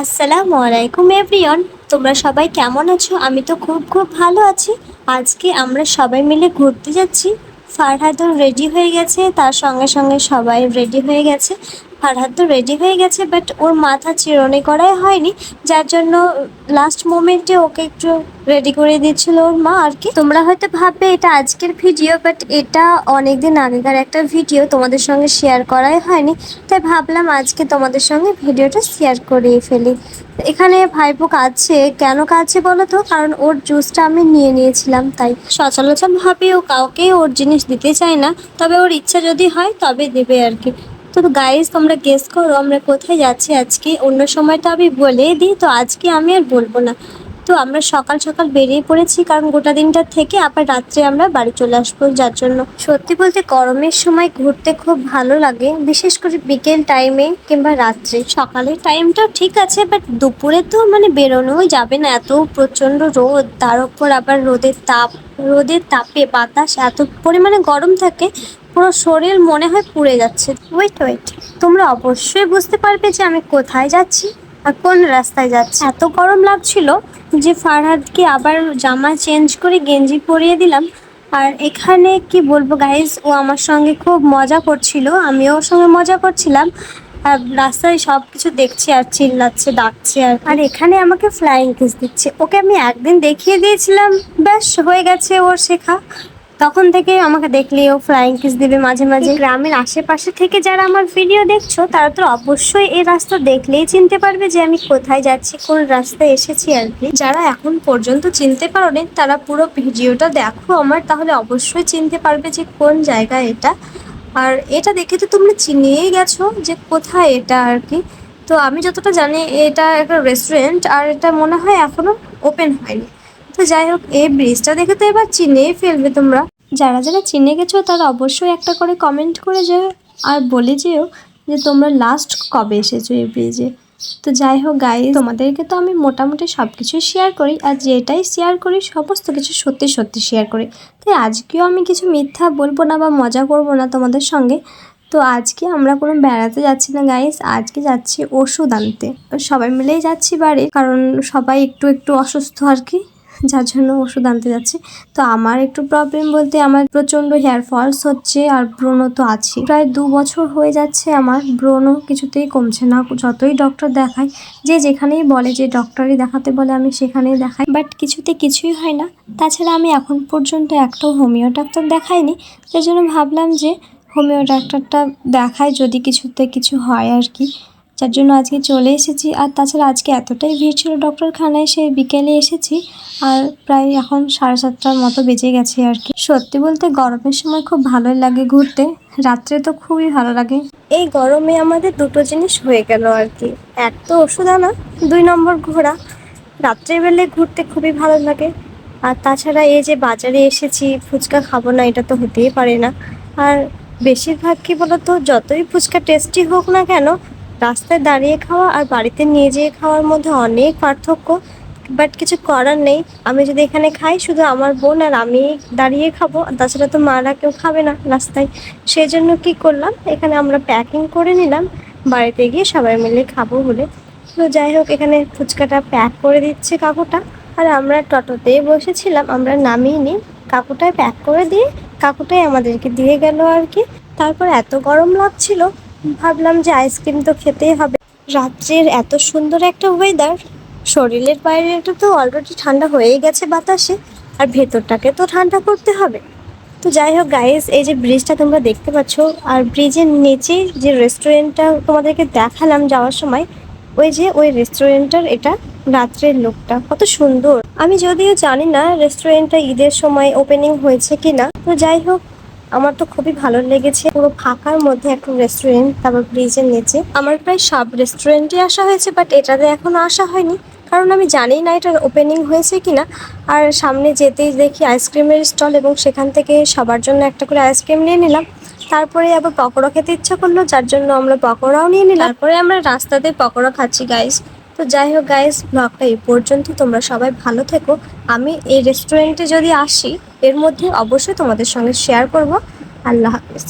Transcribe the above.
আসসালামু আলাইকুম এভরিওয়ান তোমরা সবাই কেমন আছো? আমি তো খুব খুব ভালো আছি। আজকে আমরা সবাই মিলে ঘুরতে যাচ্ছি। ফারহাদও রেডি হয়ে গেছে, তার সঙ্গে সঙ্গে সবাই রেডি হয়ে গেছে। ফারহাদ তো রেডি হয়ে গেছে বাট ওর মাথা চিরুনি করাই হয়নি, যার জন্য লাস্ট মোমেন্টে ওকে একটু রেডি করে দিচ্ছিল ওর মা আর কি। তোমরা হয়তো ভাববে, এটা আজকের ভিডিও বাট এটা অনেকদিন আগেকার একটা ভিডিও তোমাদের সঙ্গে শেয়ার করাই হয়নি। তাই ভাবলাম আজকে তোমাদের সঙ্গে ভিডিওটা শেয়ার করিয়ে ফেলি। এখানে ভাইপো কাছে কেন কাছে বলো তো? কারণ ওর জুসটা আমি নিয়ে নিয়েছিলাম, তাই। সচরাচর ভাবে ও কাউকে ওর জিনিস দিতে চায় না, তবে ওর ইচ্ছা যদি হয় তবে দেবে আর কি। তো গাইজ তোমরা গেস করো আমরা কোথায় যাচ্ছি আজকে? অন্য সময় তো আমি বলেই দিই, তো আজকে আমি আর বলব না। তো আমরা সকাল সকাল বেরিয়ে পড়েছি, কারণ গোটা দিনটা থেকে আবার রাত্রে আমরা বাড়ি চলে আসব যার জন্য। সত্যি বলতে গরমের সময় ঘুরতে খুব ভালো লাগে, বিশেষ করে বিকেল টাইমে কিংবা রাত্রে। সকালের টাইমটা ঠিক আছে বাট দুপুরে তো মানে বেরোনোই যাবে না। এত প্রচণ্ড রোদ, তার উপর আবার রোদের তাপ, রোদের তাপে বাতাস, এত পরিমাণে গরম থাকে পুরো শরীর মনে হয় পুড়ে যাচ্ছে। ওয়েট ওয়েট তোমরা অবশ্যই বুঝতে পারবে যে আমি কোথায় যাচ্ছি আর কোন রাস্তায় যাচ্ছি। এত গরম লাগছিল যে ফারহাদকে আবার জামা চেঞ্জ করে গেঞ্জি পরিয়ে দিলাম। আর এখানে কি বলব গাইজ ও আমার সঙ্গে খুব মজা করছিল আমিও ওর সঙ্গে মজা করছিলাম। আর রাস্তায় সব কিছু দেখছি আর চিল্লাচ্ছে ডাকছে আর আর এখানে আমাকে ফ্লাইং কিস দিচ্ছে। ওকে আমি একদিন দেখিয়ে দিয়েছিলাম। ব্যাস হয়ে গেছে ওর শেখা। তখন থেকে আমাকে দেখলে ও ফ্লাইং কিস দিবে মাঝে মাঝে। গ্রামের আশেপাশে থেকে যারা আমার ভিডিও দেখছ, তারা তো অবশ্যই এই রাস্তা দেখলেই চিনতে পারবে যে আমি কোথায় যাচ্ছি, কোন রাস্তায় এসেছি আর কি। যারা এখন পর্যন্ত চিনতে পারোনি, তারা পুরো ভিডিওটা দেখো আমার, তাহলে অবশ্যই চিনতে পারবে যে কোন জায়গা এটা। আর এটা দেখে তো তোমরা চিনিয়েই গেছো যে কোথায় এটা আর কি। তো আমি যতটা জানি, এটা একটা রেস্টুরেন্ট আর এটা মনে হয় এখনও ওপেন হয়নি। তো যাই হোক, এই ব্রিজটা দেখে তো এবার চিনেই ফেলবে তোমরা। যারা যারা চিনে গেছো, তারা অবশ্যই একটা করে কমেন্ট করে যেও। আর বলে যেও যে তোমরা লাস্ট কবে এসেছ এই ব্রিজে তো যাই হোক গাই তোমাদেরকে তো আমি মোটামুটি সব কিছুই শেয়ার করি। আর যেটাই শেয়ার করি, সমস্ত কিছু সত্যি সত্যি শেয়ার করি। তাই আজকেও আমি কিছু মিথ্যা বলব না বা মজা করব না তোমাদের সঙ্গে। তো আজকে আমরা কোনো বেড়াতে যাচ্ছি না গাইস আজকে যাচ্ছি ওষুধ আনতে। সবাই মিলেই যাচ্ছি বাড়ি, কারণ সবাই একটু একটু অসুস্থ আর কি। যার জন্য ওষুধ আনতে যাচ্ছি। তো আমার একটু প্রবলেম বলতে আমার প্রচণ্ড হেয়ার ফলস হচ্ছে আর ব্রণ তো আছে প্রায় দু বছর হয়ে যাচ্ছে আমার ব্রণ কিছুতেই কমছে না। যতই ডক্টর দেখাই, যে যেখানেই বলে, যে ডক্টরই দেখাতে বলে, আমি সেখানেই দেখাই। বাট কিছুতে কিছুই হয় না। তাছাড়া আমি এখন পর্যন্ত একটাও হোমিও ডাক্তার দেখাইনি। সেই জন্য ভাবলাম যে হোমিও ডাক্তারটা দেখায় যদি কিছুতে কিছু হয় আর কি। যার জন্য আজকে চলে এসেছি। আর তাছাড়া আজকে এতটাই ভিড় ছিল ডক্টরখানায়, সে বিকেলে এসেছি আর প্রায় এখন সাড়ে সাতটার মতো বেজে গেছে আর কি। সত্যি বলতে গরমের সময় খুব ভালোই লাগে ঘুরতে। রাত্রে তো খুবই ভালো লাগে। এই গরমে আমাদের দুটো জিনিস হয়ে গেল আর কি। এক তো ওষুধ আনা, দুই নম্বর ঘোরা। রাত্রেবেলায় ঘুরতে খুবই ভালো লাগে। আর তাছাড়া এই যে বাজারে এসেছি, ফুচকা খাব না, এটা তো হতেই পারে না। আর বেশিরভাগ কি বলতো, যতই ফুচকা টেস্টি হোক না কেন রাস্তায় দাঁড়িয়ে খাওয়া আর বাড়িতে নিয়ে যেয়ে খাওয়ার মধ্যে অনেক পার্থক্য বাট কিছু করার নেই। আমি যদি এখানে খাই, শুধু আমার বোন আর আমি দাঁড়িয়ে খাব তাছাড়া তো মারা কেউ খাবে না রাস্তায়। সেই জন্য কী করলাম, এখানে আমরা প্যাকিং করে নিলাম, বাড়িতে গিয়ে সবাই মিলে খাব বলে। তো যাই হোক, এখানে ফুচকাটা প্যাক করে দিচ্ছে কাকুটা। আর আমরা টোটোতেই বসেছিলাম, আমরা নামিয়ে নিই কাকুটাই প্যাক করে দিয়ে, কাকুটাই আমাদেরকে দিয়ে গেল আর কি। তারপর এত গরম লাগছিল ভাবলাম যে আইসক্রিম তো খেতেই হবে। রাত্রের এত সুন্দর একটা ওয়েদার শরীরের বাইরেটা তো অলরেডি ঠান্ডা হয়েই গেছে বাতাসে, আর ভেতরটাকে তো ঠান্ডা করতে হবে। তো যাই হোক গাইস এই যে ব্রিজটা তোমরা দেখতে পাচ্ছ, আর ব্রিজের নিচেই যে রেস্টুরেন্টটা তোমাদেরকে দেখালাম যাওয়ার সময়, ওই যে ওই রেস্টুরেন্টটার এটা রাত্রের লোকটা কত সুন্দর। আমি যদিও জানি না রেস্টুরেন্টটা ঈদের সময় ওপেনিং হয়েছে কিনা, তো যাই হোক আমার তো খুবই ভালো লেগেছে। পুরো ফাঁকার মধ্যে একটা রেস্টুরেন্ট তারপর ব্রিজের নিচে। আমার প্রায় সব রেস্টুরেন্টে আসা হয়েছে বাট এটাতে এখনও আসা হয়নি। কারণ আমি জানি না এটার ওপেনিং হয়েছে কিনা। আর সামনে যেতেই দেখি আইসক্রিমের স্টল এবং সেখান থেকে সবার জন্য একটা করে আইসক্রিম নিয়ে নিলাম। তারপরে আবার পকোড়া খেতে ইচ্ছা করল, যার জন্য আমরা পকোড়াও নিয়ে নিলাম। তারপরে আমরা রাস্তাতে পকোড়া খাচ্ছি গাইস তো যাই হোক গাইস ব্লগটা এই পর্যন্ত। তোমরা সবাই ভালো থেকো। আমি এই রেস্টুরেন্টে যদি আসি, এর মধ্যে অবশ্যই তোমাদের সঙ্গে শেয়ার করব। আল্লাহ হাফিজ।